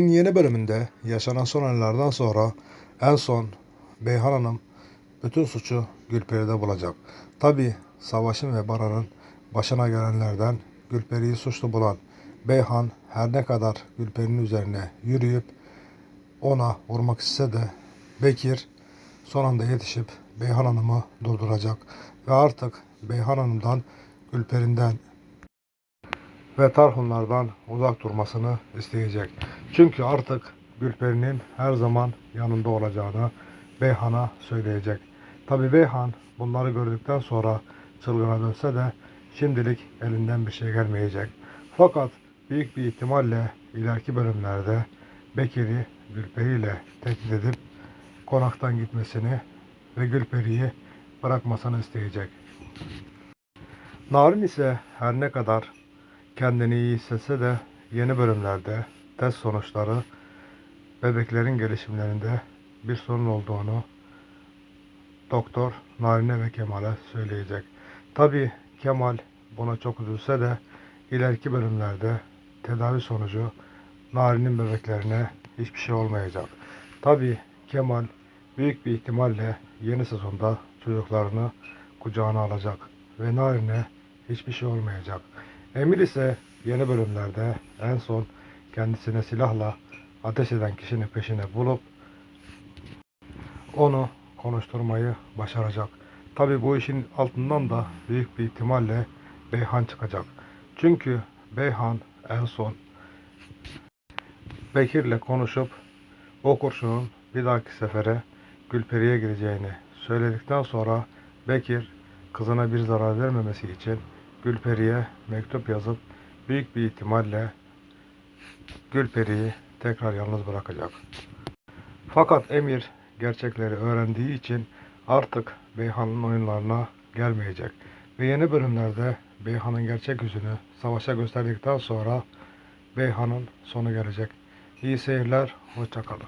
Yeni bölümünde yaşanan son olaylardan sonra en son Beyhan Hanım bütün suçu Gülperi'de bulacak. Tabi Savaş'ın ve Baran'ın başına gelenlerden Gülperi'yi suçlu bulan Beyhan her ne kadar Gülperi'nin üzerine yürüyüp ona vurmak istese de Bekir son anda yetişip Beyhan Hanım'ı durduracak ve artık Beyhan Hanım'dan Gülperi'nden ve Tarhunlardan uzak durmasını isteyecek. Çünkü artık Gülperi'nin her zaman yanında olacağını Beyhan'a söyleyecek. Tabi Beyhan bunları gördükten sonra çılgına dönse de şimdilik elinden bir şey gelmeyecek. Fakat büyük bir ihtimalle ileriki bölümlerde Bekir'i Gülperi ile tehdit edip konaktan gitmesini ve Gülperi'yi bırakmasını isteyecek. Narin ise her ne kadar kendini iyi hissetse de yeni bölümlerde test sonuçları bebeklerin gelişimlerinde bir sorun olduğunu doktor Narine ve Kemal'e söyleyecek. Tabi Kemal buna çok üzülse de ileriki bölümlerde tedavi sonucu Nari'nin bebeklerine hiçbir şey olmayacak. Tabi Kemal büyük bir ihtimalle yeni sezonda çocuklarını kucağına alacak ve Narin'e hiçbir şey olmayacak. Emir ise yeni bölümlerde en son kendisine silahla ateş eden kişinin peşine bulup onu konuşturmayı başaracak. Tabi bu işin altından da büyük bir ihtimalle Beyhan çıkacak. Çünkü Beyhan en son Bekir'le konuşup o kurşunun bir dahaki sefere Gülperi'ye gireceğini söyledikten sonra Bekir kızına bir zarar vermemesi için Gülperi'ye mektup yazıp büyük bir ihtimalle Gülperi'yi tekrar yalnız bırakacak. Fakat Emir gerçekleri öğrendiği için artık Beyhan'ın oyunlarına gelmeyecek. Ve yeni bölümlerde Beyhan'ın gerçek yüzünü savaşa gösterdikten sonra Beyhan'ın sonu gelecek. İyi seyirler, hoşçakalın.